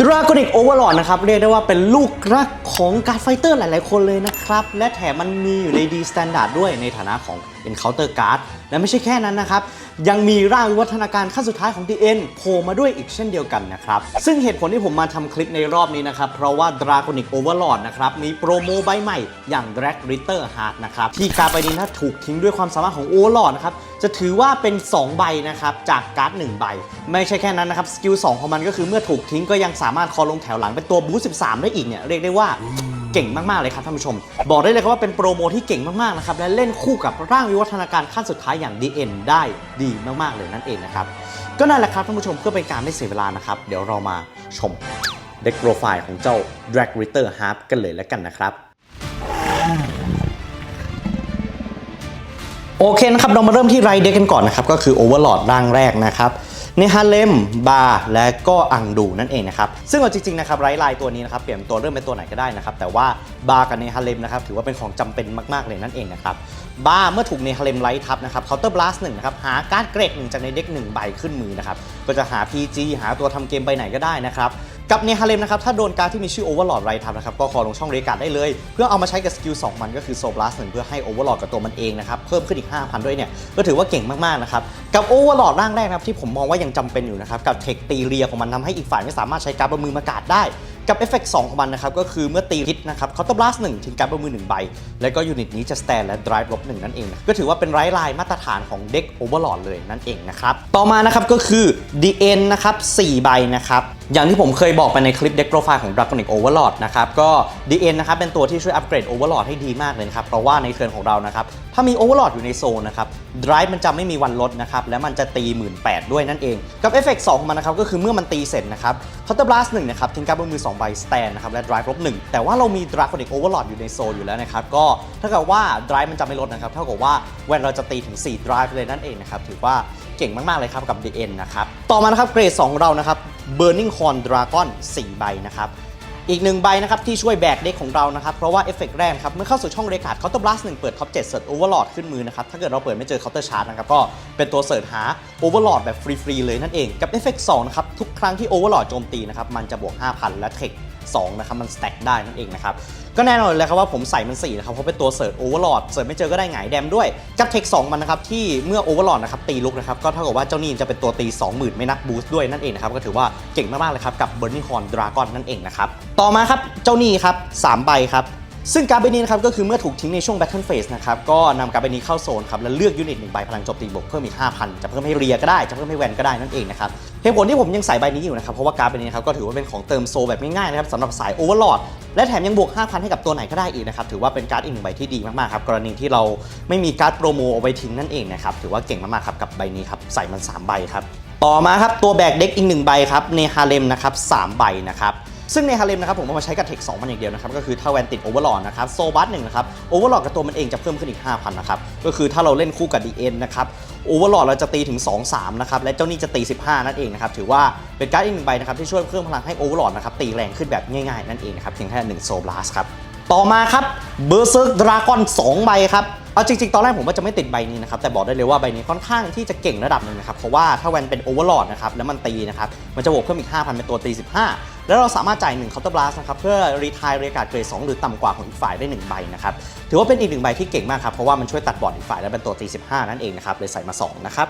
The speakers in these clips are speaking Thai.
ดราก้อนิกโอเวอร์ลอดนะครับ เรียกได้ว่าเป็นลูกรักของการไฟเตอร์หลาย ๆ คนเลยนะครับ และแถมมันมีอยู่ในดีสแตนดาร์ดด้วยในฐานะของเป็นเคาน์เตอร์การ์ด และไม่ใช่แค่นั้นนะครับ ยังมีร่างวิวัฒนาการขั้นสุดท้ายของ DN โผล่มาด้วยอีกเช่นเดียวกันนะครับ ซึ่งเหตุผลที่ผมมาทำคลิปในรอบนี้นะครับ เพราะว่า Draconic Overlord นะครับมีโปรโมใบใหม่อย่าง Drag Ritter Heart นะครับที่การ์ดใบนี้ถ้าถูกทิ้งด้วยความสามารถของ Overlord นะครับจะถือว่าเป็น 2 ใบนะครับจากการ์ด1ใบ ไม่ใช่แค่นั้นนะครับสกิล2ของมันก็คือเมื่อถูกทิ้งก็ยังสามารถคอลงแถวหลังเป็นตัวบูสต์13 ได้อีกเนี่ยเรียกได้ว่า เก่งมากๆเลยครับท่านผู้ชม บอกได้เลยครับว่าเป็นโปรโมที่เก่งมากๆนะครับและเล่นคู่กับร่างวิวัฒนาการขั้นสุดท้ายอย่าง DN ได้ดีมากๆเลยนั่นเองนะครับก็นั่นแหละครับท่านผู้ชมเพื่อเป็นการไม่เสียเวลานะครับเดี๋ยวเรามาชมเด็กโปรไฟล์ของเจ้า Drag Ritter Harp กันเลยแล้วกันนะครับโอเคนะครับเรามาเริ่มที่ไรเด็กกันก่อนนะครับก็คือ Overlord ร่างแรกนะครับ เนฮาเลมบาร์และก็อังดูนั่นเองนะครับ ซึ่งเอาจริงๆนะครับไรไลน์ตัวนี้นะครับเปลี่ยนตัวเริ่มเป็นตัวไหนก็ได้นะครับ แต่ว่าบาร์กับเนฮาเลมนะครับถือว่าเป็นของจำเป็นมากๆเลยนั่นเองนะครับบาร์เมื่อถูกเนฮาเลมไลท์ทับนะครับเคาน์เตอร์บลัสหนึ่งนะครับหาการ์ดเกรดหนึ่งจากในเด็กหนึ่งใบขึ้นมือนะครับก็จะหา PG หาตัวทำเกมใบไหนก็ได้นะครับ กับเนฮาเลมนะครับถ้าโดนการที่มีชื่อ Overlord ไรทับนะครับก็คอลงช่องเรกาดได้เลย เพื่อเอามาใช้กับสกิล2มันก็คือโซบลัสหนึ่งเพื่อให้ Overlord กับตัวมันเองนะครับเพิ่มขึ้นอีก 5,000 ด้วยเนี่ยก็ถือว่าเก่งมากๆนะครับกับ Overlord ร่างแรกนะครับที่ผมมองว่ายังจำเป็นอยู่นะครับกับเทคตีเรียของมันทำให้อีกฝ่ายไม่สามารถใช้การ์ดบนมือมากาดได้กับเอฟเฟกต์2ของมันนะครับก็คือเมื่อตีฮิตนะครับเคาน์เตอร์บลัสหนึ่งทิ้งการ์ดบนมือหนึ่งใบ แล้วก็ยูนิตนี้จะสแตนและ drive ลบหนึ่งนั่นเองนะก็ถือว่าเป็นไร้ลายมาตรฐานของเด็ก Overlord เลยนั่นเองนะครับ ต่อมานะครับก็คือ DN นะครับ4ใบนะครับ อย่างที่ผมเคยบอกไปในคลิปเด็กโปรไฟล์ของ Draconic Overlord นะครับ ก็ DN นะครับเป็นตัวที่ช่วยอัปเกรด Overlord ให้ดีมากเลยนะครับ เพราะว่าในเทิร์นของเรานะครับ ถ้ามี Overlord อยู่ในโซนนะครับ Drive มันจะไม่มีวันลดนะครับ และมันจะตี 18,000ด้วยนั่นเอง กับเอฟเฟกต์2ของมันนะครับ ก็คือเมื่อมันตีเสร็จนะครับ Counter Blast 1นะครับทิ้งการ์ดบนมือ2ใบ Stand นะครับและ Drive ลบ1แต่ว่าเรามี Draconic Overlord อยู่ในโซนอยู่แล้วนะครับก็ถ้ากิดว่า Drive มันจะไม่ลดนะครับเท่ากับว่าแวนเราจะตีถึง 4 Drive เลยนั่นเองนะครับถือว่าเก่งมากๆเลยครับกับ DN นะครับต่อมานะครับเกรด2เรานะครับ Burning Horn Dragon 4 ใบนะครับ อีกหนึ่งใบนะครับที่ช่วยแบกเด็กของเรานะครับ เพราะว่าเอฟเฟกต์แรกครับเมื่อเข้าสู่ช่องเรคาร์ดเคาน์เตอร์บลัสหนึ่งเปิดท็อป7เสิร์ชโอเวอร์ลอดขึ้นมือนะครับ ถ้าเกิดเราเปิดไม่เจอเคาน์เตอร์ชาร์ตนะครับ ก็เป็นตัวเสิร์ชหาโอเวอร์ลอดแบบฟรี ๆ เลยนั่นเอง กับเอฟเฟกต์2นะครับทุกครั้งที่โอเวอร์ลอดโจมตีนะครับมันจะบวก 5,000 และเทค 2นะครับมันสแต็กได้นั่นเองนะครับก็แน่นอนเลยครับว่าผมใส่มัน4นะครับเพราะเป็นตัวเสิร์ชโอเวอร์ลอดเสิร์ชไม่เจอก็ได้หงายแดมด้วยกับเทค2มันนะครับที่เมื่อโอเวอร์ลอดนะครับตีลุกนะครับก็เท่ากับว่าเจ้านี่จะเป็นตัวตี 20,000 ไม่นับบูสต์ด้วยนั่นเองนะครับก็ถือว่าเก่งมากๆเลยครับกับ Burning Horn Dragon นั่นเองนะครับต่อมาครับเจ้านี่ครับ3ใบครับซึ่งการ์ดใบนี้นะครับก็คือเมื่อถูกทิ้งในช่วง Battle Phase นะครับก็นำการ์ดใบนี้เข้าโซนครับแล้วเลือกยูนิตหนึ่งใบพลังโจมตีบวกเพิ่มอีก 5,000 จะเพิ่มให้เรียก็ได้จะเพิ่มให้แวนก็ได้นั่นเองนะครับ เหตุผลที่ผมยังใส่ใบนี้อยู่นะครับ เพราะว่าการ์ดใบนี้ครับก็ถือว่าเป็นของเติมโซแบบง่ายๆนะครับสำหรับสายโอเวอร์ลอดและแถมยังบวก 5,000 ให้กับตัวไหนก็ได้อีกนะครับ ถือว่าเป็นการ์ดอีกหนึ่งใบที่ดีมากๆครับกรณีที่เราไม่มีการ์ดโปรโมเอาไว้ทิ้งนั่นเองนะครับถือว่าเก่งมากๆครับกับใบนี้ครับใส่มัน 3 ใบครับต่อมาครับตัวแบกเด็กอีกหนึ่งใบครับเนฮาเลมนะครับสใบนะครับ ซึ่งในฮาเลมนะครับผมเอามาใช้กับเทค2มันอย่างเดียวนะครับก็คือถ้าแวนติดโอเวอร์ลอดนะครับโซบัสหนึ่งนะครับโอเวอร์ลอดกับตัวมันเองจะเพิ่มขึ้นอีก 5,000นะครับก็คือถ้าเราเล่นคู่กับ DN นะครับโอเวอร์ลอดเราจะตีถึง 2-3นะครับและเจ้านี่จะตี 15 นั่นเองนะครับถือว่าเป็นการ์ดอีกหนึ่งใบนะครับที่ช่วยเพิ่มพลังให้โอเวอร์ลอดนะครับตีแรงขึ้นแบบง่ายๆนั่นเองนะครับเพียงแค่1โซบลัสครับต่อมาครับเบอร์เซิร์กดราก้อน2ใบครับเอาจริงๆ ตอนแรกผมว่าจะไม่ติดใบนี้นะครับ แต่บอกได้เลยว่าใบนี้ค่อนข้างที่จะเก่งระดับหนึ่งนะครับ เพราะว่าถ้าแวนเป็นโอเวอร์ลอดนะครับ แล้วมันตีนะครับ มันจะบวกเพิ่มอีก 5,000 เป็นตัวตี 15 แล้วเราสามารถจ่าย1เคาน์เตอร์บลัสนะครับเพื่อรีทายเรียกาดเกรด2หรือต่ำกว่าของอีกฝ่ายได้ 1 ใบนะครับถือว่าเป็นอีกหนึ่งใบที่เก่งมากครับเพราะว่ามันช่วยตัดบอร์ดอีกฝ่ายและเป็นตัวตี15 นั่นเองนะครับเลยใส่มา2นะครับ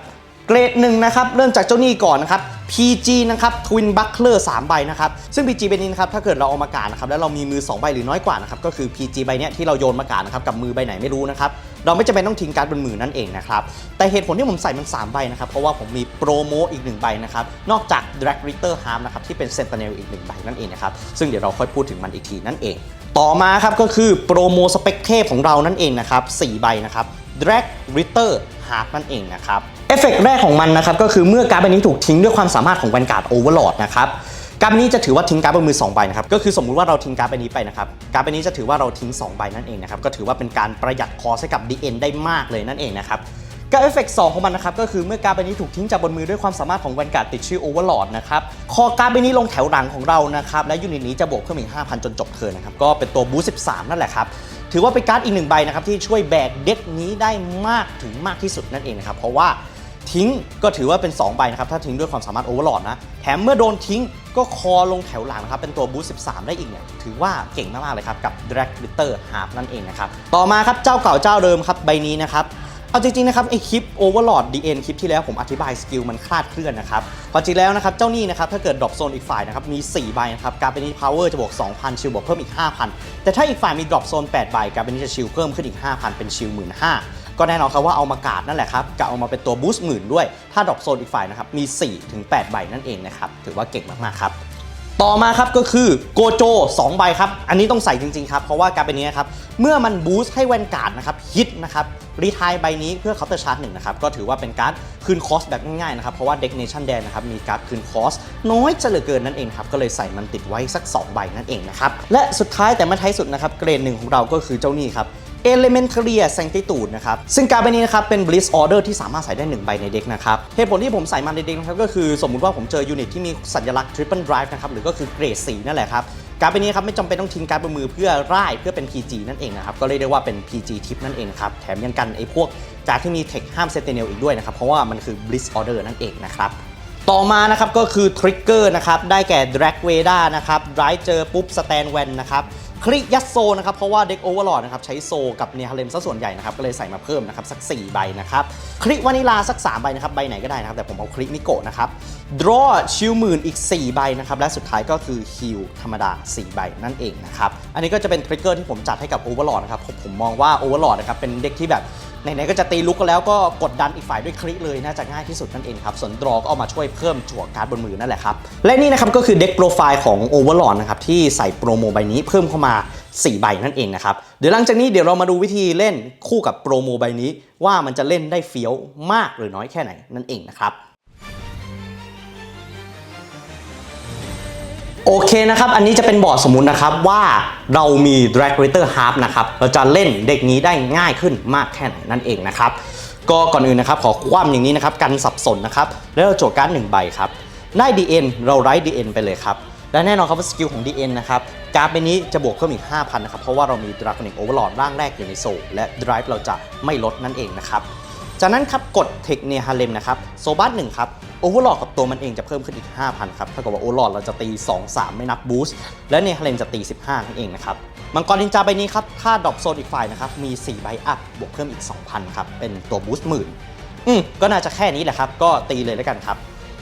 เกรดหนึ่งนะครับเริ่มจากเจ้านี้ก่อนนะครับ PG นะครับ Twin Buckler 3 ใบนะครับ ซึ่ง PG ใบนี้นะครับถ้าเกิดเราเอามากานะครับแล้วเรามีมือ 2 ใบหรือน้อยกว่านะครับก็คือ PG ใบเนี้ยที่เราโยนมากานะครับกับมือใบไหนไม่รู้นะครับเราไม่จำเป็นต้องทิ้งการ์ดบนมือนั่นเองนะครับแต่เหตุผลที่ผมใส่มัน 3 ใบนะครับเพราะว่าผมมีโปรโมอีก 1 ใบนะครับนอกจาก Drag Ritter Harm นะครับที่เป็น Sentinel อีก 1 ใบนั่นเองนะครับซึ่งเดี๋ยวเราค่อยพูดถึงมันอีกทีนั่นเอง ต่อมาครับก็คือโปรโมสเปกเทพของเรานั่นเองนะครับ4ใบนะครับ Drag Ritter Harp นั่นเองนะครับเอฟเฟกต์แรกของมันนะครับก็คือเมื่อการ์ดใบนี้ถูกทิ้งด้วยความสามารถของแวนการ์ดโอเวอร์โหลดนะครับการ์ดใบนี้จะถือว่าทิ้งการ์ดบนมือ2ใบนะครับก็คือสมมุติว่าเราทิ้งการ์ดใบนี้ไปนะครับการ์ดใบนี้จะถือว่าเราทิ้ง 2 ใบนั่นเองนะครับก็ถือว่าเป็นการประหยัดคอสให้กับ DN ได้มากเลยนั่นเองนะครับการเอฟเฟกต์2ของมันนะครับก็คือเมื่อการ์ดใบนี้ถูกทิ้งจากบนมือด้วยความสามารถของแวนการ์ดติดชื่อโอเวอร์โหลดนะครับคอการ์ดใบนี้ลงแถวหลังของเรานะครับและยูนิตนี้จะบวกเพิ่มอีก5,000 จนจบเทิร์นนะครับก็เป็นตัวบูสต์13 นั่นแหละครับ ถือว่าเป็นการ์ดอีกหนึ่งใบนะครับที่ช่วยแบกเด็กนี้ได้มากถึงมากที่สุดนั่นเองนะครับเพราะว่าทิ้งก็ถือว่าเป็น 2 ใบนะครับ ถ้าทิ้งด้วยความสามารถโอเวอร์ลอดนะ แถมเมื่อโดนทิ้งก็คอลงแถวหลังนะครับ เป็นตัวบูสต์13 ได้อีกเนี่ย ถือว่าเก่งมาก ๆ เลยครับ กับ Drag Glitter Harp นั่นเองนะครับ ต่อมาครับ เจ้าเก่าเจ้าเดิมครับ ใบนี้นะครับ เอาจริงๆนะครับไอคลิป Overlord DN คลิปที่แล้วผมอธิบายสกิลมันคลาดเคลื่อนนะครับพอจริงแล้วนะครับเจ้านี่นะครับถ้าเกิดดรอปโซนอีกฝ่ายนะครับมี 4 ใบนะครับการเป็นนี้ power จะบวก 2,000 ชิลบวกเพิ่มอีก 5,000 แต่ถ้าอีกฝ่ายมีดรอปโซน8ใบการเป็นนี้จะชิลเพิ่มขึ้นอีก 5,000 เป็นชิล15,000 ก็แน่นอนครับว่าเอามากาดนั่นแหละครับกะเอามาเป็นตัวบูสต์หมื่นด้วย ถ้าดรอปโซนอีกฝ่ายนะครับมี4-8ใบนั่นเองนะครับถือว่าเก่งมากๆครับต่อมาครับก็คือโกโจ2ใบครับอันนี้ต้องใส่จริงๆครับเพราะว่าการเป็นนี้นะครับเมื่อมันบูสต์ให้แวนการ์ดนะครับฮิตนะครับ รีทายใบนี้เพื่อเคาน์เตอร์ชาร์จหนึ่งนะครับก็ถือว่าเป็นการ์ดคืนคอสแบบง่ายๆนะครับเพราะว่าเด็กเนชั่นแดนนะครับมีการ์ดคืนคอสน้อยจะเหลือเกินนั่นเองครับก็เลยใส่มันติดไว้สัก 2 ใบนั่นเองนะครับและสุดท้ายแต่ไม่ท้ายสุดนะครับเกรดหนึ่งของเราก็คือเจ้านี่ครับ Elementary Sanctitude นะครับ ซึ่งการใบนี้นะครับ เป็น Bliss Order ที่สามารถใส่ได้ 1 ใบในเด็กนะครับ เหตุผลที่ผมใส่มันในเด็กนะครับ ก็คือสมมุติว่าผมเจอยูนิตที่มีสัญลักษณ์ Triple Drive นะครับ หรือก็คือเกรด4นั่นแหละครับ การ์ดใบนี้ครับไม่จำเป็นต้องทิ้งการ์ดบนมือเพื่อร่ายเพื่อเป็น PG นั่นเองนะครับก็เรียกได้ว่าเป็น PG ทิปนั่นเองครับแถมยังกันไอ้พวกการที่มีเทคห้ามเซนติเนลอีกด้วยนะครับเพราะว่ามันคือ Bliss Order นั่นเองนะครับต่อมานะครับก็คือทริกเกอร์นะครับได้แก่ Drag v a d a นะครับไรเจอปุ๊บสแตนแวนนะครับ คริยัสโซนะครับเพราะว่าเด็กโอเวอร์ลอดนะครับใช้โซกับเนฮาเลมซะส่วนใหญ่นะครับก็เลยใส่มาเพิ่มนะครับสัก 4 ใบนะครับคริวานิลาสัก 3 ใบนะครับใบไหนก็ได้นะครับแต่ผมเอาครินิโกะนะครับดรอชิลหมื่นอีก 4 ใบนะครับและสุดท้ายก็คือฮิลธรรมดา 4 ใบนั่นเองนะครับอันนี้ก็จะเป็นทริกเกอร์ที่ผมจัดให้กับโอเวอร์ลอดนะครับผมผมมองว่าโอเวอร์ลอดนะครับเป็นเด็กที่แบบ ไหนๆก็จะตีลุกกันแล้วก็กดดันอีกฝ่ายด้วยคลิเลยน่าจะง่ายที่สุดนั่นเองครับส่วนดรอก็เอามาช่วยเพิ่มจั่วการ์ดบนมือนั่นแหละครับและนี่นะครับก็คือเด็กโปรไฟล์ของ Overlord นะครับที่ใส่โปรโมใบนี้เพิ่มเข้ามา4ใบนั่นเองนะครับเดี๋ยวหลังจากนี้เดี๋ยวเรามาดูวิธีเล่นคู่กับโปรโมใบนี้ ว่ามันจะเล่นได้เฟี้ยวมากหรือน้อยแค่ไหนนั่นเองนะครับ โอเคนะครับ อันนี้จะเป็นบอร์ดสมมุตินะครับว่าเรามี Drag Rater Half นะครับ เราจะเล่นเด็กนี้ได้ง่ายขึ้นมากแค่ไหนนั่นเองนะครับ ก็ก่อนอื่นนะครับ ขอคว่ำอย่างนี้นะครับ กันสับสนนะครับ แล้วเราโจทย์การ์ดหนึ่งใบครับ ได้ DN เราไร้ DN ไปเลยครับ และแน่นอนครับว่าสกิลของ DN นะครับการ์ดใบนี้จะบวกเพิ่มอีก 5,000 นะครับ เพราะว่าเรามี Draconic Overlord ร่างแรกอยู่ในโซลและ Drive เราจะไม่ลดนั่นเองนะครับ จากนั้นครับกดเทคเนฮาเลมนะครับโซบัสหนึ่งครับโอเวอร์ลอดกับตัวมันเองจะเพิ่มขึ้นอีก 5,000 ครับเท่ากับว่าโอเวอร์ลอดเราจะตี 2 3 ไม่นับบูสต์และเนฮาเลมจะตี 15นั่นเองนะครับมังกรนินจาใบนี้ครับถ้าดรอปโซนอีกฝ่ายนะครับมี 4 ใบอัพบวกเพิ่มอีก 2,000 ครับ เป็นตัวบูสต์หมื่นอืมก็น่าจะแค่นี้แหละครับ ก็ตีเลยแล้วกันครับ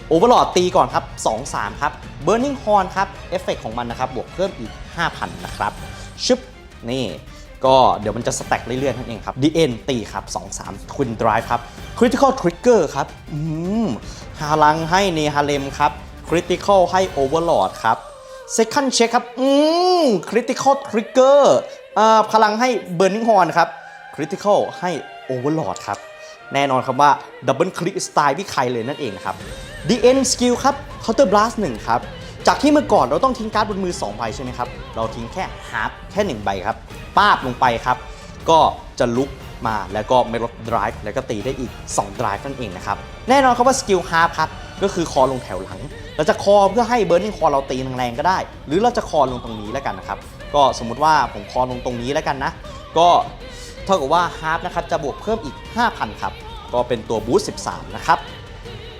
โอเวอร์ลอดตีก่อนครับ 2 3 ครับ Burning Horn ครับเอฟเฟกของมันนะครับบวกเพิ่มอีก 5,000 นะครับชึบนี่ ก็เดี๋ยวมันจะสแต็กเรื่อยๆนั่นเองครับ DN ตีครับ 2 3 Twin Drive ครับ Critical Trigger ครับอืมฮาลังให้เนฮาเลมครับ Critical ให้ Overlord ครับ Second Check ครับ อืม Critical Trigger อ่าพลังให้ Burning Horn ครับ Critical ให้ Overlord ครับ แน่นอนครับว่า Double Click สไตล์พี่ใครเลยนั่นเองครับ DN Skill ครับ Counter Blast 1 ครับ จากที่เมื่อก่อนเราต้องทิ้งการ์ดบนมือ2ใบใช่ไหมครับ เราทิ้งแค่ฮาร์ปแค่ 1 ใบครับป้าบลงไปครับ ก็จะลุกมาแล้วก็ไม่ลด drive แล้วก็ตีได้อีก2 drive นั่นเองนะครับ แน่นอนครับว่าสกิลฮาร์ปครับ ก็คือคอลงแถวหลัง เราจะคอเพื่อให้เบิร์นิ่งคอเราตีแรงๆก็ได้ หรือเราจะคอลงตรงนี้แล้วกันนะครับ ก็สมมุติว่าผมคอลงตรงนี้แล้วกันนะ ก็เท่ากับว่าฮาร์ปนะครับจะบวกเพิ่มอีก 5,000ครับก็เป็นตัวบูสต์13 นะครับ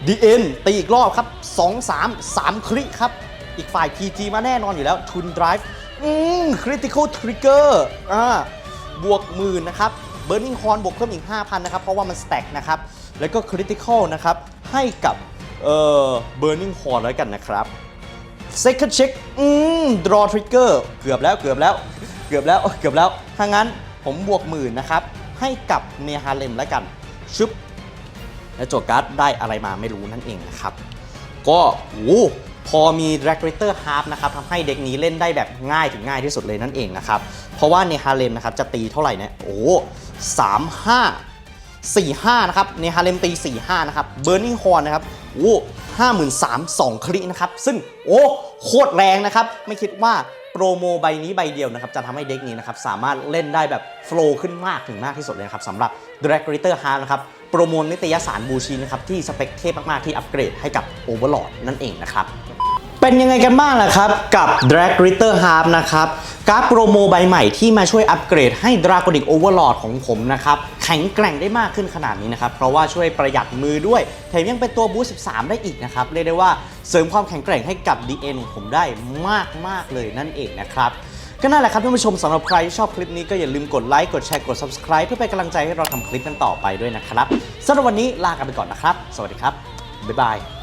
DN ตีอีกรอบครับ 2 3 3 คลิกครับ อีกฝ่าย PG มาแน่นอนอยู่แล้ว Twin Drive อืม Critical Trigger อ่าบวกหมื่นนะครับ Burning Horn บวกเพิ่มอีก 5,000 นะครับ เพราะว่ามัน stack นะครับ แล้วก็ Critical นะครับ ให้กับเอ่อ Burning Horn แล้วกันนะครับ Second check อืม draw trigger เกือบแล้วเกือบแล้วเกือบแล้วเกือบแล้วถ้างั้นผมบวกหมื่นนะครับ ให้กับเนฮาเลมแล้วกันชึบและโจการ์ดได้อะไรมาไม่รู้นั่นเองนะครับ ก็โอ้ พอมี Drag Rater Half นะครับทำให้เด็กนี้เล่นได้แบบง่ายถึงง่ายที่สุดเลยนั่นเองนะครับ เพราะว่าในฮาเลมนะครับจะตีเท่าไหร่เนี่ยโอ้สามห้าสี่ห้านะครับในฮาเลมตี45นะครับ Burning Horn นะครับโอ้ห้าหมื่นสามสองคลินะครับ ซึ่งโอ้โคตรแรงนะครับ ไม่คิดว่าโปรโมใบนี้ใบเดียวนะครับจะทำให้เด็กนี้นะครับสามารถเล่นได้แบบโฟล์ขึ้นมากถึงมากที่สุดเลยนะครับสำหรับ Drag Rater Half นะครับโปรโมนิตยสารบูชีนะครับที่สเปคเทพมาก ๆ ที่อัปเกรดให้กับ Overlord นั่นเองนะครับ เป็นยังไงกันบ้างล่ะครับ กับ Drag Ritter Harp นะครับการโปรโมใบใหม่ที่มาช่วยอัปเกรดให้ Draconic Overlord ของผมนะครับ แข็งแกร่งได้มากขึ้นขนาดนี้นะครับ เพราะว่าช่วยประหยัดมือด้วย แถมยังเป็นตัวบูส13 ได้อีกนะครับ เรียกได้ว่าเสริมความแข็งแกร่งให้กับ DN ของผมได้มากมากๆเลยนั่นเองนะครับก็นั่นแหละครับท่านผู้ชมสำหรับใครที่ชอบคลิปนี้ก็อย่าลืมกดไลค์กดแชร์กด subscribe เพื่อเป็นกำลังใจให้เราทำคลิปกันต่อไปด้วยนะครับสำหรับวันนี้ลากันไปก่อนนะครับ สวัสดีครับบ๊ายบาย